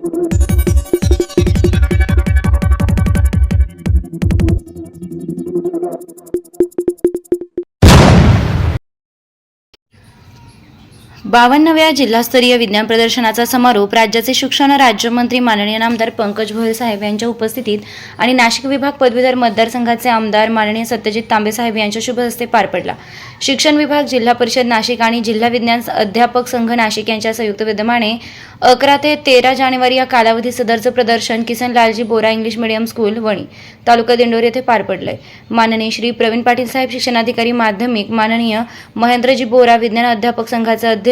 Thank you. बावन्नव्या जिल्हास्तरीय विज्ञान प्रदर्शनाचा समारोप राज्याचे शिक्षण राज्यमंत्री माननीय नामदार पंकज भोयर साहेब यांच्या उपस्थितीत आणि नाशिक विभाग पदवीधर मतदारसंघाचे आमदार माननीय सत्यजित तांबे साहेब यांच्या शुभ हस्ते पार पडला. शिक्षण विभाग जिल्हा परिषद नाशिक आणि जिल्हा विज्ञान अध्यापक संघ नाशिक यांच्या संयुक्त विद्यमाने अकरा ते तेरा जानेवारी या कालावधीत सदरचं प्रदर्शन Kisan Lalji Bora English medium school Vani तालुका दिंडोरी येथे पार पडलंय. माननीय श्री प्रवीण पाटील साहेब शिक्षणाधिकारी माध्यमिक माननीय महेंद्रजी बोरा विज्ञान अध्यापक संघाचे अध्यक्ष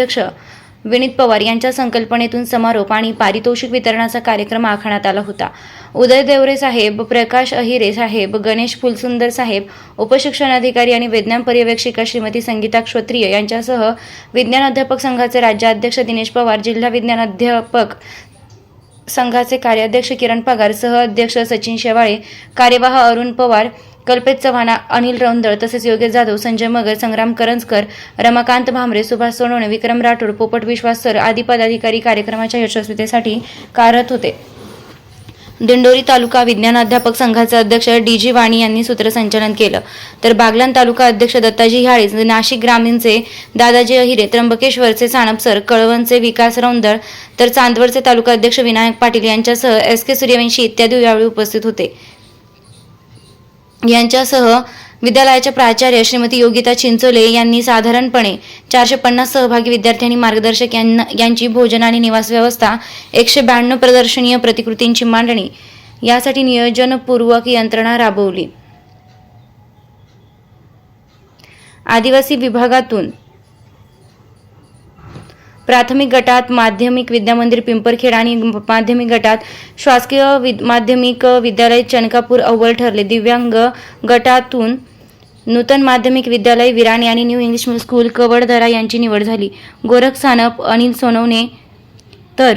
विनीत पवार यांच्या संकल्पनेतून समारोप आणि पारितोषिक वितरणाचा कार्यक्रम आखण्यात आला होता. उदय देवरे साहेब प्रकाश अहिरे साहेब गणेश फुलसुंदर साहेब उपशिक्षणाधिकारी आणि विज्ञान पर्यवेक्षिका श्रीमती संगीता क्षत्रिय यांच्यासह विज्ञान अध्यापक संघाचे राज्याध्यक्ष दिनेश पवार जिल्हा विज्ञान अध्यापक संघाचे कार्याध्यक्ष किरण पगार सह अध्यक्ष सचिन शेवाळे कार्यवाह अरुण पवार कल्पेश चव्हाण अनिल रौंदळ तसेच योगेश जाधव संजय मगर संग्राम करंजकर रमाकांत भामरे सुभाष सोनवणे विक्रम राठोड पोपट विश्वास सर आदी पदाधिकारी कार्यक्रमाच्या यशस्वीतेसाठी कार्यरत होते. दिंडोरी तालुका विज्ञान अध्यापक संघाचे अध्यक्ष डी जी वाणी यांनी सूत्रसंचालन केलं. तर बागलान तालुका अध्यक्ष दत्ताजी हाळीज नाशिक ग्रामीणचे दादाजी अहिरे त्र्यंबकेश्वरचे सानपसर कळवणचे विकास रौंदळ तर चांदवडचे तालुका अध्यक्ष विनायक पाटील यांच्यासह एस के सूर्यवंशी इत्यादी यावेळी उपस्थित होते. यांच्यासह विद्यालयाच्या प्राचार्य श्रीमती योगिता चिंचोले यांनी साधारणपणे चारशे पन्नास सहभागी विद्यार्थ्यांनी मार्गदर्शक यांना यांची भोजन आणि निवास व्यवस्था एकशे ब्याण्णव प्रदर्शनीय प्रतिकृतींची मांडणी यासाठी नियोजनपूर्वक यंत्रणा राबवली. आदिवासी विभागातून प्राथमिक गटात माध्यमिक विद्यामंदिर पिंपरखेड आणि माध्यमिक गटात शासकीय विद माध्यमिक विद्यालय चनकापूर अव्वल ठरले. दिव्यांग गटातून नूतन माध्यमिक विद्यालय विराणी आणि न्यू इंग्लिश स्कूल कवडदरा यांची निवड झाली. गोरख सानप अनिल सोनवणे. तर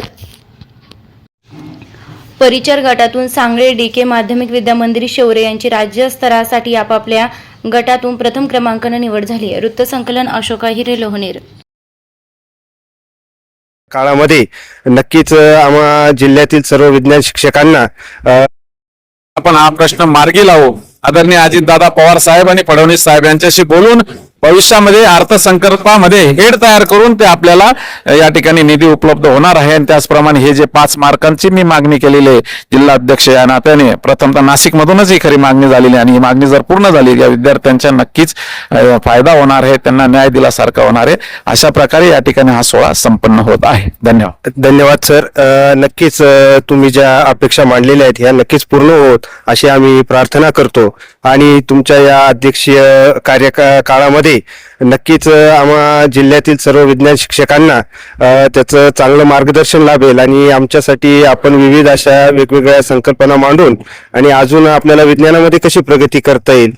परिचर गटातून सांगळे डी के माध्यमिक विद्यामंदिर शौर्य यांची राज्यस्तरासाठी आपापल्या गटातून प्रथम क्रमांकानं निवड झाली. वृत्तसंकलन अशोका हिरे लोहनेर. काळामध्ये नक्कीच आम्हा जिल्ह्यातील सर्व विज्ञान शिक्षकांना आपण हा प्रश्न मार्गी लावू. आदरणीय अजितदादा पवार साहेब आणि फडणवीस साहेब यांच्याशी बोलून भविष्यामध्ये अर्थसंकल्पामध्ये हेड तयार करून ते आपल्याला या ठिकाणी निधी उपलब्ध होणार आहे. आणि त्याचप्रमाणे हे जे पाच मार्कांची मी मागणी केलेली आहे जिल्हा अध्यक्ष या नात्याने प्रथमतः नाशिकमधूनच ही खरी मागणी झालेली आहे. आणि ही मागणी जर पूर्ण झाली या विद्यार्थ्यांच्या नक्कीच फायदा होणार आहे त्यांना न्याय दिल्यासारखा होणार आहे. अशा प्रकारे या ठिकाणी हा सोहळा संपन्न होत आहे. धन्यवाद. धन्यवाद सर. नक्कीच तुम्ही ज्या अपेक्षा मांडलेल्या आहेत ह्या नक्कीच पूर्ण होत अशी आम्ही प्रार्थना करतो. आणि तुमच्या या अध्यक्षीय कार्य मध्ये नक्कीच आम्हा जिल्ह्यातील सर्व विज्ञान शिक्षकांना त्याचं चांगलं मार्गदर्शन लाभेल आणि आमच्यासाठी आपण विविध अशा वेगवेगळ्या संकल्पना मांडून आणि अजून आपल्याला विज्ञानामध्ये कशी प्रगती करता येईल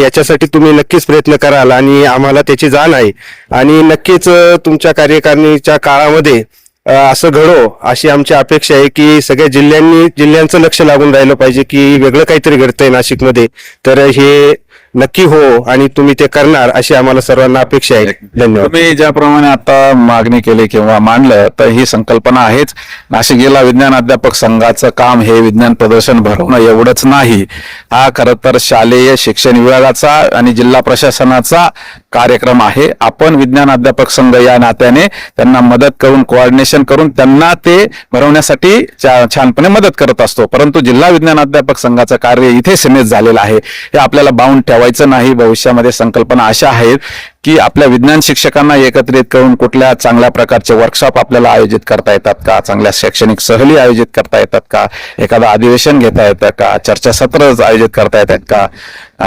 याच्यासाठी तुम्ही नक्कीच प्रयत्न कराल आणि आम्हाला त्याची जाण आहे. आणि नक्कीच तुमच्या कार्यकारिणीच्या काळामध्ये असं घडो अशी आमची अपेक्षा आहे की सगळ्या जिल्ह्यांनी जिल्ह्यांचं लक्ष लागून राहिलं पाहिजे की वेगळं काहीतरी घडतंय नाशिकमध्ये. तर हे नक्की हो आणि तुम्ही ते करणार अशी आम्हाला सर्वांना अपेक्षा आहे. धन्यवाद. तुम्ही ज्याप्रमाणे आता मागणी केली किंवा मांडलं तर ही संकल्पना आहेच. नाशिक जिल्हा विज्ञान अध्यापक संघाचं काम हे विज्ञान प्रदर्शन भरवणं एवढंच नाही. हा खरं तर शालेय शिक्षण विभागाचा आणि जिल्हा प्रशासनाचा कार्यक्रम आहे. आपण विज्ञान अध्यापक संघ या नात्याने त्यांना मदत करून कोऑर्डिनेशन करून त्यांना ते भरवण्यासाठी छा- छानपणे मदत करत असतो. परंतु जिल्हा विज्ञान अध्यापक संघाचं कार्य इथे सीमित झालेलं आहे. हे आपल्याला बावून ठेवायचं नाही. भविष्यामध्ये संकल्पना अशा आहेत की आपल्या विज्ञान शिक्षकांना एकत्रित करून कुठल्या चांगल्या प्रकारचे वर्कशॉप आपल्याला आयोजित करता येतात का? चांगल्या शैक्षणिक सहली आयोजित करता येतात का? एखादं अधिवेशन घेता येतं का? चर्चासत्र आयोजित करता येतात का?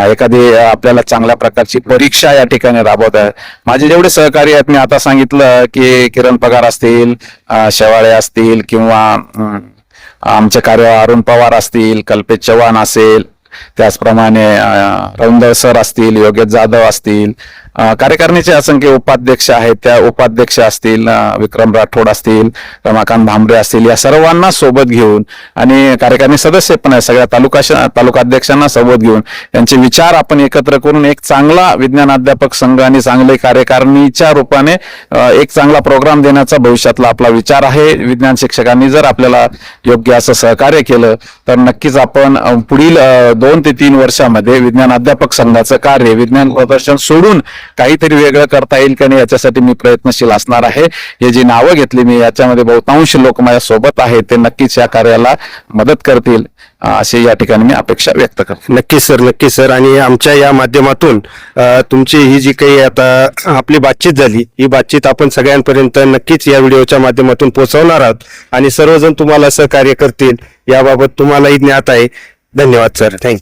एखादी आपल्याला चांगल्या प्रकारची परीक्षा या ठिकाणी राबवत आहे माझे जेवढे सहकारी आहेत मी आता सांगितलं की किरण पगार असतील शेवाळे असतील किंवा आमचे कार्य अरुण पवार असतील कल्पेश चव्हाण असेल त्याचप्रमाणे रवींद्र सर असतील योगेश जाधव असतील कार्यकारिणीचे असंख्य उपाध्यक्ष आहेत. त्या उपाध्यक्ष असतील विक्रम राठोड असतील रमाकांत भांबरे असतील या सर्वांना सोबत घेऊन आणि कार्यकारिणी सदस्य पण आहे सगळ्या तालुका तालुकाध्यक्षांना सोबत घेऊन यांचे विचार आपण एकत्र करून एक चांगला विज्ञान अध्यापक संघ आणि चांगले कार्यकारिणीच्या रूपाने एक चांगला प्रोग्राम देण्याचा भविष्यातला आपला विचार आहे. विज्ञान शिक्षकांनी जर आपल्याला योग्य असं सहकार्य केलं तर नक्कीच आपण पुढील दोन ते तीन वर्षामध्ये विज्ञान अध्यापक संघाचं कार्य विज्ञान प्रदर्शन सोडून काहीतरी वेगळं करता येईल का नाही याच्यासाठी मी प्रयत्नशील असणार आहे. हे जी नावं घेतली मी याच्यामध्ये बहुतांश लोक माझ्या सोबत आहेत ते नक्कीच या कार्याला मदत करतील अशी या ठिकाणी मी अपेक्षा व्यक्त करतो. नक्कीच सर नक्कीच सर. आणि आमच्या या माध्यमातून तुमची ही जी काही आता आपली बातचीत झाली ही बातचीत आपण सगळ्यांपर्यंत नक्कीच या व्हिडिओच्या माध्यमातून पोहोचवणार आहोत. आणि सर्वजण तुम्हाला सहकार्य करतील याबाबत तुम्हालाही ज्ञात आहे. धन्यवाद सर. थँक्यू